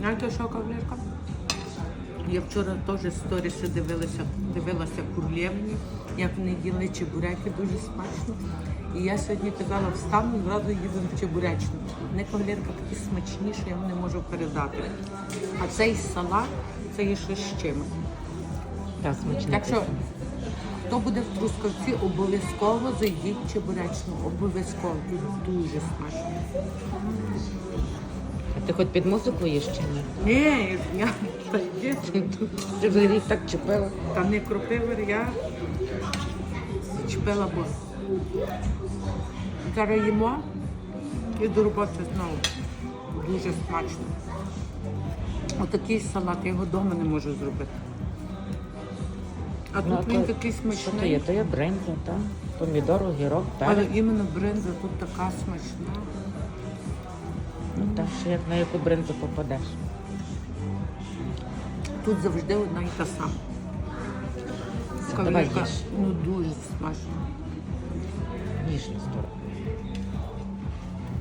Знаєте, що кавалерка? Я вчора теж сторіси дивилася, дивилася курлєвні, як вони їли чебуреки дуже смачно. І я сьогодні казала, встану, зразу їдемо в чебуречну. Вони кавалерка такі смачні, що я вам не можу передати. А цей салат це є щось з чимось. Та смачно. Так що, хто буде в Трускавці, обов'язково зайдіть в чебуречну. Обов'язково. Тут дуже смачно. А ти хоч під музику їш чи ні? Ні, я та йди. Ти вже їх так чепила. Та не кропивер, я чіпила бо. Зараз їмо і до роботи знову. Дуже смачно. Отакий салат, я його вдома не можу зробити. А Ну, тут він такий Що то є? смачний. То є бринза, так? Помідор, огірок, Але перець. іменно бринза тут така смачна. Ну так, що як на яку бринзу попадеш. Тут завжди одна і та сама. Давай Кавалерка, їж. ну дуже смачно. Ніжність.